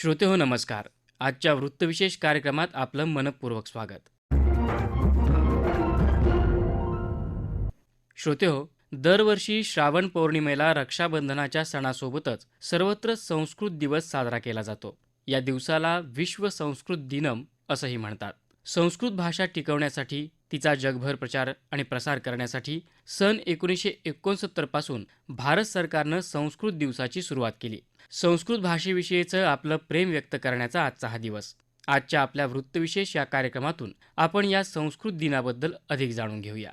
श्रोते हो नमस्कार. आजच्या वृत्तविशेष कार्यक्रमात आपलं मनपूर्वक स्वागत. श्रोते हो दरवर्षी श्रावण पौर्णिमेला रक्षाबंधनाच्या सणासोबतच सर्वत्र संस्कृत दिवस साजरा केला जातो. या दिवसाला विश्व संस्कृत दिनम असंही म्हणतात. संस्कृत भाषा टिकवण्यासाठी तिचा जगभर प्रचार आणि प्रसार करण्यासाठी सन एकोणीसशे एकोणसत्तरपासून भारत सरकारनं संस्कृत दिवसाची सुरुवात केली. संस्कृत भाषेविषयीचं आपलं प्रेम व्यक्त करण्याचा आजचा हा दिवस. आजच्या आपल्या वृत्तविशेष या कार्यक्रमातून आपण या संस्कृत दिनाबद्दल अधिक जाणून घेऊया.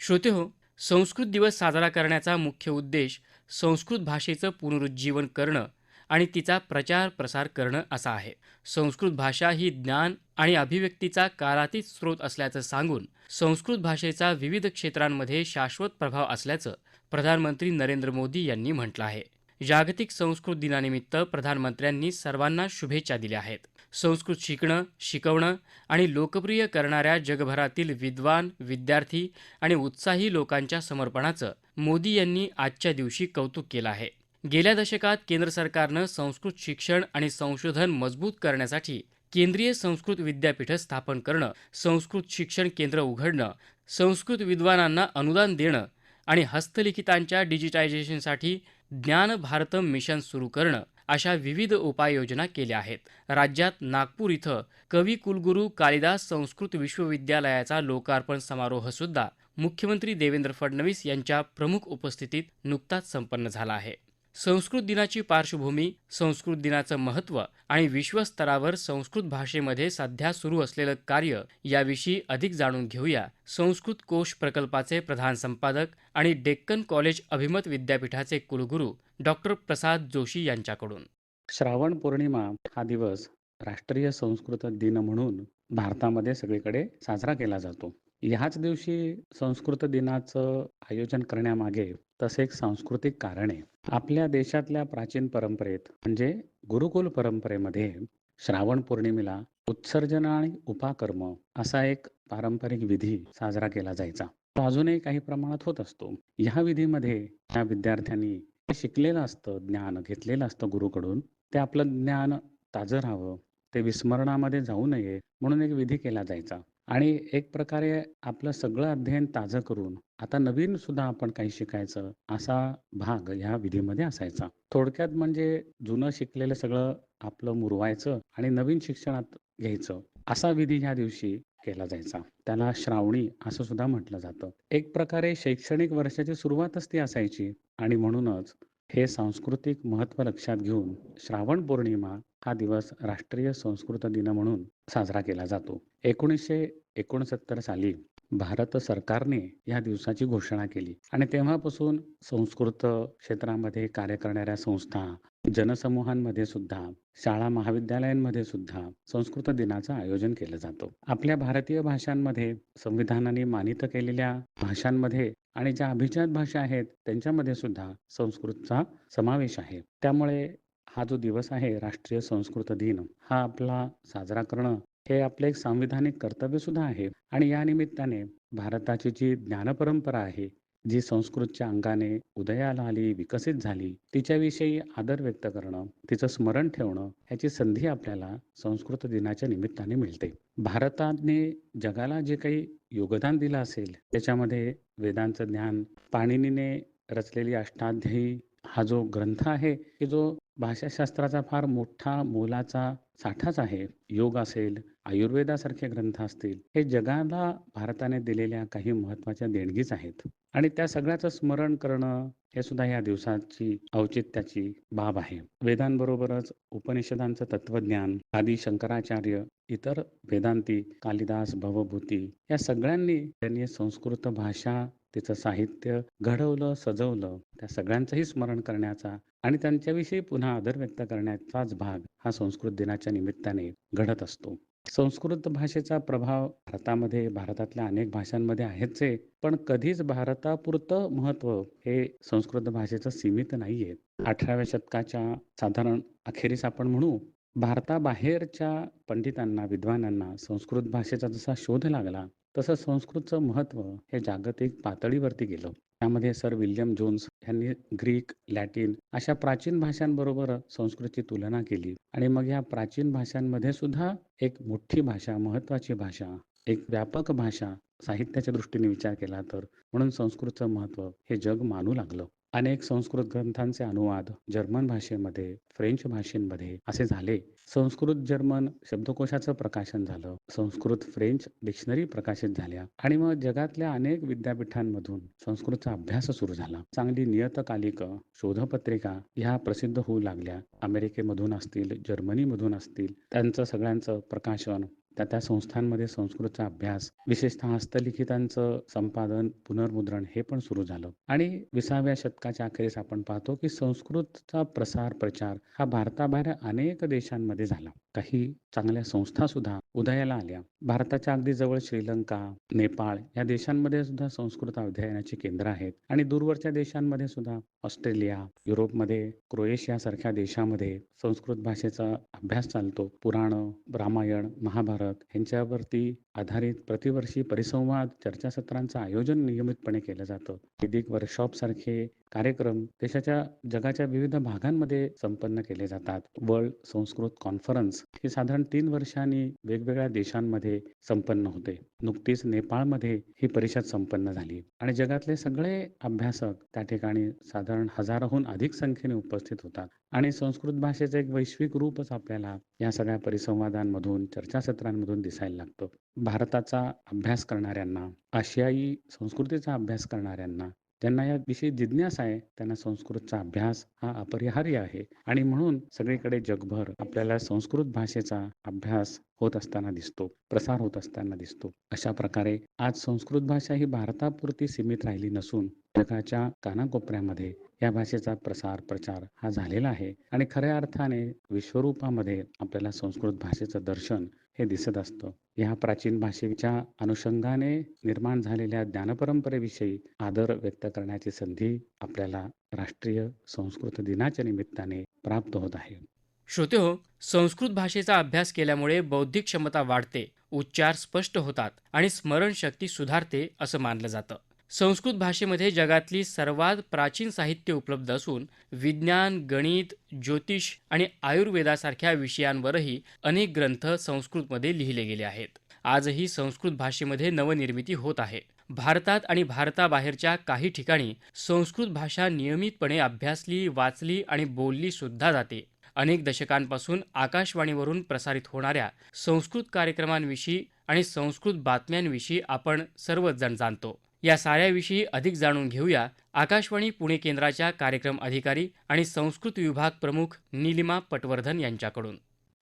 श्रोते हो संस्कृत दिवस साजरा करण्याचा मुख्य उद्देश संस्कृत भाषेचं पुनरुज्जीवन करणं आणि तिचा प्रचार प्रसार करणं असा आहे. संस्कृत भाषा ही ज्ञान आणि अभिव्यक्तीचा कालातीत स्रोत असल्याचं सांगून संस्कृत भाषेचा विविध क्षेत्रांमध्ये शाश्वत प्रभाव असल्याचं प्रधानमंत्री नरेंद्र मोदी यांनी म्हटलं आहे. जागतिक संस्कृत दिनानिमित्त प्रधानमंत्र्यांनी सर्वांना शुभेच्छा दिल्या आहेत. संस्कृत शिकणं शिकवणं आणि लोकप्रिय करणाऱ्या जगभरातील विद्वान विद्यार्थी आणि उत्साही लोकांच्या समर्पणाचं मोदी यांनी आजच्या दिवशी कौतुक केलं आहे. गेल्या दशकात केंद्र सरकारनं संस्कृत शिक्षण आणि संशोधन मजबूत करण्यासाठी केंद्रीय संस्कृत विद्यापीठं स्थापन करणं संस्कृत शिक्षण केंद्र उघडणं संस्कृत विद्वानांना अनुदान देणं आणि हस्तलिखितांच्या डिजिटायझेशनसाठी ज्ञान भारतम मिशन सुरू करणं अशा विविध उपाययोजना केल्या आहेत. राज्यात नागपूर इथं कवी कुलगुरू कालिदास संस्कृत विश्वविद्यालयाचा लोकार्पण समारोह सुद्धा मुख्यमंत्री देवेंद्र फडणवीस यांच्या प्रमुख उपस्थितीत नुकताच संपन्न झाला आहे. संस्कृत दिनाची पार्श्वभूमी संस्कृत दिनाचं महत्त्व आणि विश्वस्तरावर संस्कृत भाषेमध्ये सध्या सुरू असलेलं कार्य याविषयी अधिक जाणून घेऊया. संस्कृत कोश प्रकल्पाचे प्रधान संपादक आणि डेक्कन कॉलेज अभिमत विद्यापीठाचे कुलगुरू डॉक्टर प्रसाद जोशी यांच्याकडून. श्रावण पौर्णिमा हा दिवस राष्ट्रीय संस्कृत दिन म्हणून भारतामध्ये सगळीकडे साजरा केला जातो. ह्याच दिवशी संस्कृत दिनाचं आयोजन करण्यामागे तसे एक सांस्कृतिक कारण आहे. आपल्या देशातल्या प्राचीन परंपरेत म्हणजे गुरुकुल परंपरेमध्ये श्रावण पौर्णिमेला उत्सर्जन आणि उपाकर्म असा एक पारंपरिक विधी साजरा केला जायचा. तो अजूनही काही प्रमाणात होत असतो. ह्या विधीमध्ये त्या विद्यार्थ्यांनी शिकलेलं असतं ज्ञान घेतलेलं असतं गुरुकडून ते आपलं ज्ञान ताजं राहावं ते विस्मरणामध्ये जाऊ नये म्हणून एक विधी केला जायचा. आणि एक प्रकारे आपलं सगळं अध्ययन ताजं करून आता नवीन सुद्धा आपण काही शिकायचं असा भाग ह्या विधीमध्ये असायचा. थोडक्यात म्हणजे जुनं शिकलेलं सगळं आपलं मुरवायचं आणि नवीन शिक्षणात घ्यायचं असा विधी ह्या दिवशी केला जायचा. त्याला श्रावणी असं सुद्धा म्हटलं जातं. एक प्रकारे शैक्षणिक वर्षाची सुरुवातच ती असायची आणि म्हणूनच हे सांस्कृतिक महत्त्व लक्षात घेऊन श्रावण पौर्णिमा हा दिवस राष्ट्रीय संस्कृत दिन म्हणून साजरा केला जातो. एकोणीसशे एकोणसत्तर साली भारत सरकारने या दिवसाची घोषणा केली आणि तेव्हापासून संस्कृत क्षेत्रामध्ये कार्य करणाऱ्या संस्था जनसमूहांमध्ये सुद्धा शाळा महाविद्यालयांमध्ये सुद्धा संस्कृत दिनाचं आयोजन केलं जातं. आपल्या भारतीय भाषांमध्ये संविधानाने मानित केलेल्या भाषांमध्ये आणि ज्या अभिजात भाषा आहेत त्यांच्यामध्ये सुद्धा संस्कृतचा समावेश आहे. त्यामुळे हा जो दिवस आहे राष्ट्रीय संस्कृत दिन हा आपला साजरा करणं हे आपले एक सांविधानिक कर्तव्य सुद्धा आहे. आणि या निमित्ताने भारताची जी ज्ञानपरंपरा आहे जी संस्कृतच्या अंगाने उदयाला आली विकसित झाली तिच्याविषयी आदर व्यक्त करणं तिचं स्मरण ठेवणं ह्याची संधी आपल्याला संस्कृत दिनाच्या निमित्ताने मिळते. भारताने जगाला जे काही योगदान दिलं असेल त्याच्यामध्ये वेदांचं ज्ञान पाणिनीने रचलेली अष्टाध्यायी हा जो ग्रंथ आहे की जो भाषाशास्त्राचा फार मोठा मोलाचा साठाच आहे. योग असेल आयुर्वेदासारखे ग्रंथ असतील हे जगाला भारताने दिलेल्या काही महत्त्वाच्या देणगीच आहेत. आणि त्या सगळ्याचं स्मरण करणं हे सुद्धा या दिवसाची औचित्याची बाब आहे. वेदांबरोबरच उपनिषदांचं तत्वज्ञान आदी शंकराचार्य इतर वेदांती कालिदास भवभूती या सगळ्यांनी त्यांनी संस्कृत भाषा तिचं साहित्य घडवलं सजवलं त्या सगळ्यांचंही स्मरण करण्याचा आणि त्यांच्याविषयी पुन्हा आदर व्यक्त करण्याचाच भाग हा संस्कृत दिनाच्या निमित्ताने घडत असतो. संस्कृत भाषेचा प्रभाव भारतामध्ये भारतातल्या अनेक भाषांमध्ये आहेच आहे पण कधीच भारतापुरतं महत्त्व हे संस्कृत भाषेचं सीमित नाहीये. अठराव्या शतकाच्या साधारण अखेरीस आपण म्हणू भारताबाहेरच्या पंडितांना विद्वानांना संस्कृत भाषेचा जसा शोध लागला तसं संस्कृतचं महत्त्व हे जागतिक पातळीवरती गेलं. त्यामध्ये सर विल्यम जोन्स यांनी ग्रीक, लॅटिन अशा प्राचीन भाषांबरोबर संस्कृतची तुलना केली आणि मग या प्राचीन भाषांमध्ये सुद्धा एक मोठी भाषा, महत्त्वाची भाषा, एक व्यापक भाषा साहित्याच्या दृष्टीने विचार केला तर म्हणून संस्कृतचं महत्त्व हे जग मानू लागलं. अनेक संस्कृत ग्रंथांचे अनुवाद जर्मन भाषेमध्ये, फ्रेंच भाषेमध्ये असे झाले. संस्कृत जर्मन शब्दकोशाचं प्रकाशन झालं. संस्कृत फ्रेंच डिक्शनरी प्रकाशित झाल्या आणि मग जगातल्या अनेक विद्यापीठांमधून संस्कृतचा अभ्यास सुरू झाला. चांगली नियतकालिकं, शोधपत्रिका ह्या प्रसिद्ध होऊ लागल्या. अमेरिकेमधून असतील, जर्मनीमधून असतील त्यांचं सगळ्यांचं प्रकाशन त्या त्या संस्थांमध्ये संस्कृतचा अभ्यास, विशेषतः हस्तलिखितांचं संपादन, पुनर्मुद्रण हे पण सुरू झालं आणि 20व्या शतकाच्या अखेरीस आपण पाहतो की संस्कृतचा प्रसार, प्रचार हा भारताबाहेर अनेक देशांमध्ये झाला. काही चांगल्या संस्थासुद्धा उदयाला आल्या. भारताच्या अगदी जवळ श्रीलंका, नेपाळ या देशांमध्ये सुद्धा संस्कृत अध्ययनाची केंद्र आहेत आणि दूरवरच्या देशांमध्ये सुद्धा ऑस्ट्रेलिया, युरोपमध्ये क्रोएशियासारख्या देशामध्ये संस्कृत भाषेचा अभ्यास चालतो. पुराण रामायण, महाभारत ह्यांच्यावरती आधारित प्रतिवर्षी परिसंवाद, चर्चासत्रांचं आयोजन नियमितपणे केलं जातं. वैदिक वर्कशॉपसारखे कार्यक्रम देशाच्या जगाच्या विविध भागांमध्ये संपन्न केले जातात. वर्ल्ड संस्कृत कॉन्फरन्स ही साधारण तीन वर्षांनी वेगवेगळ्या देशांमध्ये संपन्न होते. नुकतीच नेपाळमध्ये ही परिषद संपन्न झाली आणि जगातले सगळे अभ्यासक त्या ठिकाणी साधारण हजाराहून अधिक संख्येने उपस्थित होतात आणि संस्कृत भाषेचं एक वैश्विक रूपच आपल्याला या सगळ्या परिसंवादांमधून, चर्चासत्रांमधून दिसायला लागतो भारताचा अभ्यास करणाऱ्यांना, आशियाई संस्कृतीचा अभ्यास करणाऱ्यांना, ज्यांना याविषयी जिज्ञासा आहे, त्यांना संस्कृतचा अभ्यास हा अपरिहार्य आहे आणि म्हणून सगळीकडे जगभर आपल्याला संस्कृत भाषेचा अभ्यास होत असताना दिसतो, प्रसार होत असताना दिसतो. अशा प्रकारे आज संस्कृत भाषा ही भारतापुरती सीमित राहिली नसून जगाच्या कानाकोपऱ्यामध्ये या भाषेचा प्रसार, प्रचार हा झालेला आहे आणि खऱ्या अर्थाने विश्वरूपामध्ये आपल्याला संस्कृत भाषेचं दर्शन हे दिसत असतं. ह्या प्राचीन भाषेच्या अनुषंगाने निर्माण झालेल्या ज्ञानपरंपरेविषयी आदर व्यक्त करण्याची संधी आपल्याला राष्ट्रीय संस्कृत दिनाच्या निमित्ताने प्राप्त होत आहे. श्रोतेहो, संस्कृत भाषेचा अभ्यास केल्यामुळे बौद्धिक क्षमता वाढते, उच्चार स्पष्ट होतात आणि स्मरणशक्ती सुधारते असं मानलं जातं. संस्कृत भाषेमध्ये जगातली सर्वात प्राचीन साहित्य उपलब्ध असून विज्ञान, गणित, ज्योतिष आणि आयुर्वेदासारख्या विषयांवरही अनेक ग्रंथ संस्कृतमध्ये लिहिले गेले आहेत. आजही संस्कृत भाषेमध्ये नवनिर्मिती होत आहे. भारतात आणि भारताबाहेरच्या काही ठिकाणी संस्कृत भाषा नियमितपणे अभ्यासली, वाचली आणि बोलली सुद्धा जाते. अनेक दशकांपासून आकाशवाणीवरून प्रसारित होणाऱ्या संस्कृत कार्यक्रमांविषयी आणि संस्कृत बातम्यांविषयी आपण सर्वच जण जाणतो. या साऱ्याविषयी अधिक जाणून घेऊया आकाशवाणी पुणे केंद्राच्या कार्यक्रम अधिकारी आणि संस्कृत विभाग प्रमुख नीलिमा पटवर्धन यांच्याकडून.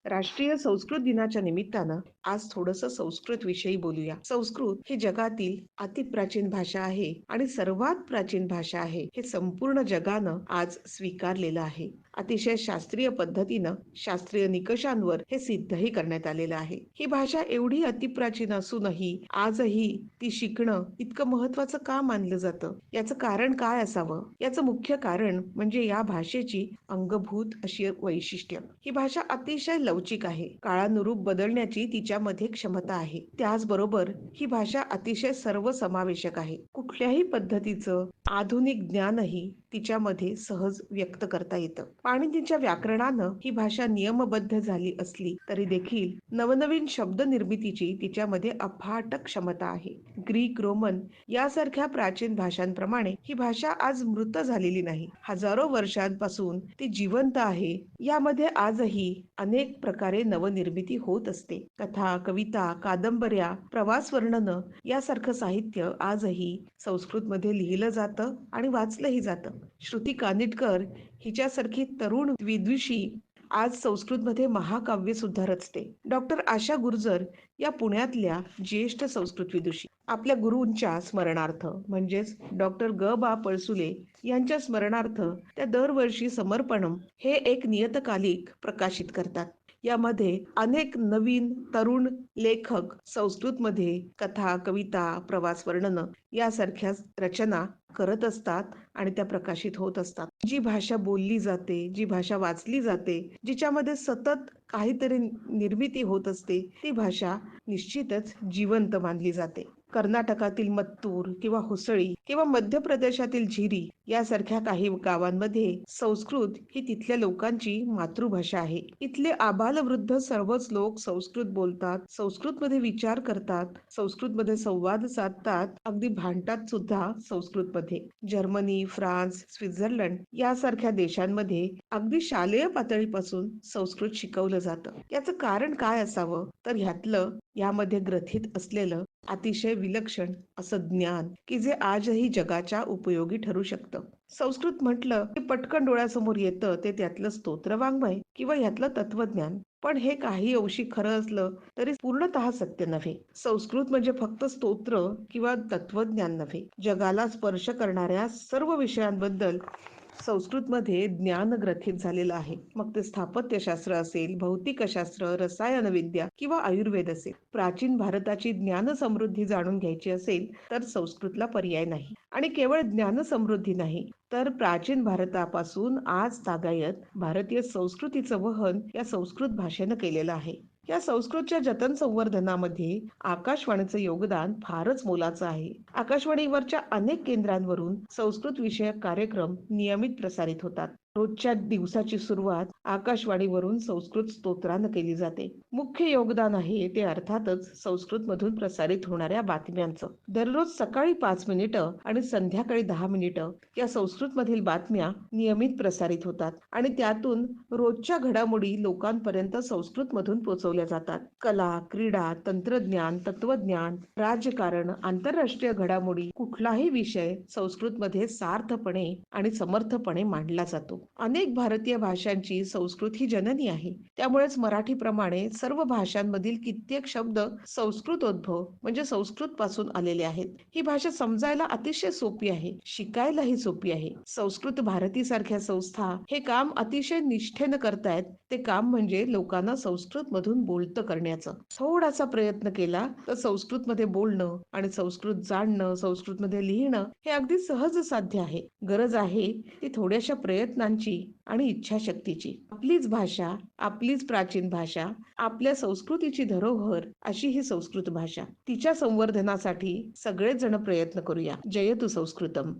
राष्ट्रीय संस्कृत दिनाच्या निमित्तानं आज थोडंसं संस्कृत विषयी बोलूया. संस्कृत ही जगातील अति प्राचीन भाषा आहे आणि सर्वात प्राचीन भाषा आहे हे संपूर्ण जगानं आज स्वीकारलेलं आहे. अतिशय शास्त्रीय पद्धतीनं शास्त्रीय निकषांवर हे सिद्धही करण्यात आलेलं आहे. ही भाषा एवढी अतिप्राचीन असूनही आजही ती शिकणं इतकं महत्त्वाचं का मानलं जातं? याचं कारण काय असावं? याचं मुख्य कारण म्हणजे या भाषेची अंगभूत अशी वैशिष्ट्य. ही भाषा अतिशय लवचिक आहे. काळानुरूप बदलण्याची तिच्यामध्ये क्षमता आहे. त्याचबरोबर ही भाषा अतिशय सर्वसमावेशक आहे. कुठल्याही पद्धतीचं आधुनिक ज्ञानही तिच्यामध्ये सहज व्यक्त करता येतं. पाणिनीच्या व्याकरणानं ही भाषा नियमबद्ध झाली असली तरी देखील नवनवीन शब्द निर्मितीची तिच्यामध्ये अफाट क्षमता आहे. ग्रीक, रोमन यासारख्या प्राचीन भाषांप्रमाणे ही भाषा आज मृत झालेली नाही. हजारो वर्षांपासून ती जिवंत आहे. यामध्ये आजही अनेक प्रकारे नवनिर्मिती होत असते. कथा, कविता, कादंबऱ्या, प्रवास वर्णन यासारखं साहित्य आजही संस्कृतमध्ये लिहिलं जातं आणि वाचलंही जातं. श्रुती कानिटकर हिच्यासारखी तरुण विदुषी आज संस्कृतमध्ये महाकाव्य सुद्धा रचते. डॉक्टर आशा गुर्जर या पुण्यातल्या ज्येष्ठ संस्कृत विदुषी आपल्या गुरूंच्या स्मरणार्थ म्हणजेच डॉक्टर ग. बा. पळसुले यांच्या स्मरणार्थ त्या दरवर्षी समर्पणम हे एक नियतकालिक प्रकाशित करतात. यामध्ये अनेक नवीन तरुण लेखक संस्कृतमध्ये कथा, कविता, प्रवास वर्णन यासारख्या रचना करत असतात आणि त्या प्रकाशित होत असतात. जी भाषा बोलली जाते, जी भाषा वाचली जाते, जिच्यामध्ये सतत काहीतरी निर्मिती होत असते, ती भाषा निश्चितच जिवंत मानली जाते. कर्नाटकातील मत्तूर किंवा हुसळी किंवा मध्य प्रदेशातील झिरी यासारख्या काही गावांमध्ये संस्कृत ही तिथल्या लोकांची मातृभाषा आहे. इथले आबालवृद्ध सर्वच लोक संस्कृत बोलतात संस्कृत मध्ये विचार करतात संस्कृत मध्ये संवाद साधतात अगदी भांडतात सुद्धा संस्कृत मध्ये जर्मनी फ्रान्स स्वित्झर्लंड यासारख्या देशांमध्ये अगदी शालेय पातळीपासून संस्कृत शिकवलं जातं. याचं कारण काय असावं? तर ह्यातलं यामध्ये ग्रथित असलेलं अतिशय विलक्षण असं ज्ञान की जे आजही जगाच्या उपयोगी ठरू शकतं. संस्कृत म्हटलं की पटकन डोळ्यासमोर येतं ते त्यातलं स्तोत्रवाङ्मय किंवा यातलं तत्वज्ञान पण हे काही अंशी खरं असलं तरी पूर्णतः सत्य नव्हे. संस्कृत म्हणजे फक्त स्तोत्र किंवा तत्वज्ञान नव्हे. जगाला स्पर्श करणाऱ्या सर्व विषयांबद्दल संस्कृतमध्ये ज्ञान ग्रथित झालेलं आहे. मग ते स्थापत्यशास्त्र असेल भौतिकशास्त्र रसायनविद्या किंवा आयुर्वेद असेल प्राचीन भारताची ज्ञान समृद्धी जाणून घ्यायची असेल तर संस्कृतला पर्याय नाही. आणि केवळ ज्ञान समृद्धी नाही तर प्राचीन भारतापासून आज तागायत भारतीय संस्कृतीचं वहन या संस्कृत भाषेनं केलेलं आहे. या संस्कृतच्या जतन संवर्धनामध्ये आकाशवाणीचं योगदान फारच मोलाचं आहे. आकाशवाणीवरच्या अनेक केंद्रांवरून संस्कृत विषयक कार्यक्रम नियमित प्रसारित होतात. रोजच्या दिवसाची सुरुवात आकाशवाणीवरून संस्कृत स्तोत्रानं केली जाते. मुख्य योगदान आहे ते अर्थातच संस्कृत मधून प्रसारित होणाऱ्या बातम्यांचं. दररोज सकाळी पाच मिनिटं आणि संध्याकाळी दहा मिनिटं या संस्कृत मधील बातम्या नियमित प्रसारित होतात आणि त्यातून रोजच्या घडामोडी लोकांपर्यंत संस्कृत मधून पोहोचवल्या जातात. कला क्रीडा तंत्रज्ञान तत्वज्ञान राजकारण आंतरराष्ट्रीय घडामोडी कुठलाही विषय संस्कृत मध्ये सार्थपणे आणि समर्थपणे मांडला जातो. अनेक भारतीय भाषांची संस्कृत ही जननी आहे. त्यामुळेच मराठीप्रमाणे सर्व भाषांमधील कित्येक शब्द संस्कृतोद्भव म्हणजे संस्कृत पासून आलेले आहेत. ही भाषा समजायला अतिशय सोपी आहे शिकायलाही सोपी आहे. संस्कृत भारती सारख्या संस्था हे काम अतिशय निष्ठेनं करतायत. ते काम म्हणजे लोकांना संस्कृत मधून बोलतं करण्याचं. थोडासा प्रयत्न केला तर संस्कृत मध्ये बोलणं आणि संस्कृत जाणणं संस्कृत मध्ये लिहिणं हे अगदी सहज साध्य आहे. गरज आहे ती थोड्याशा प्रयत्नांची आणि इच्छाशक्तीची. आपलीच भाषा आपलीच प्राचीन भाषा आपल्या संस्कृतीची धरोहर अशी ही संस्कृत भाषा. तिच्या संवर्धनासाठी सगळेच जण प्रयत्न करूया. जयतु संस्कृतम.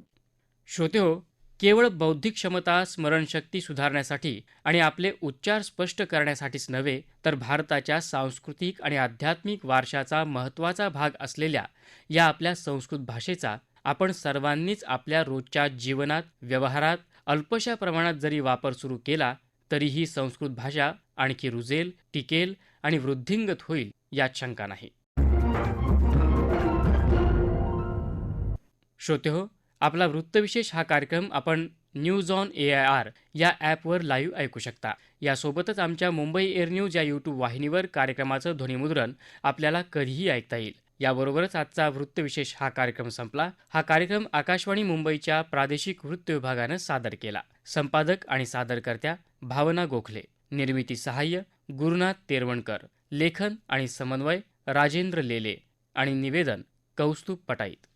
श्रोते हो केवळ बौद्धिक क्षमता स्मरणशक्ती सुधारण्यासाठी आणि आपले उच्चार स्पष्ट करण्यासाठीच नव्हे तर भारताच्या सांस्कृतिक आणि आध्यात्मिक वारशाचा महत्त्वाचा भाग असलेल्या या आपल्या संस्कृत भाषेचा आपण सर्वांनीच आपल्या रोजच्या जीवनात व्यवहारात अल्पशा प्रमाणात जरी वापर सुरू केला तरीही संस्कृत भाषा आणखी रुजेल टिकेल आणि वृद्धिंगत होईल यात शंका नाही. श्रोते हो आपला वृत्तविशेष हा कार्यक्रम आपण news on A I R या ॲपवर लाईव्ह ऐकू शकता. यासोबतच आमच्या मुंबई एअर न्यूज या यूट्यूब वाहिनीवर कार्यक्रमाचं ध्वनिमुद्रण आपल्याला कधीही ऐकता येईल. याबरोबरच आजचा वृत्तविशेष हा कार्यक्रम संपला. हा कार्यक्रम आकाशवाणी मुंबईच्या प्रादेशिक वृत्त विभागानं सादर केला. संपादक आणि सादरकर्त्या भावना गोखले. निर्मिती सहाय्य गुरुनाथ तेरवणकर. लेखन आणि समन्वय राजेंद्र लेले. आणि निवेदन कौस्तुभ पटाईत.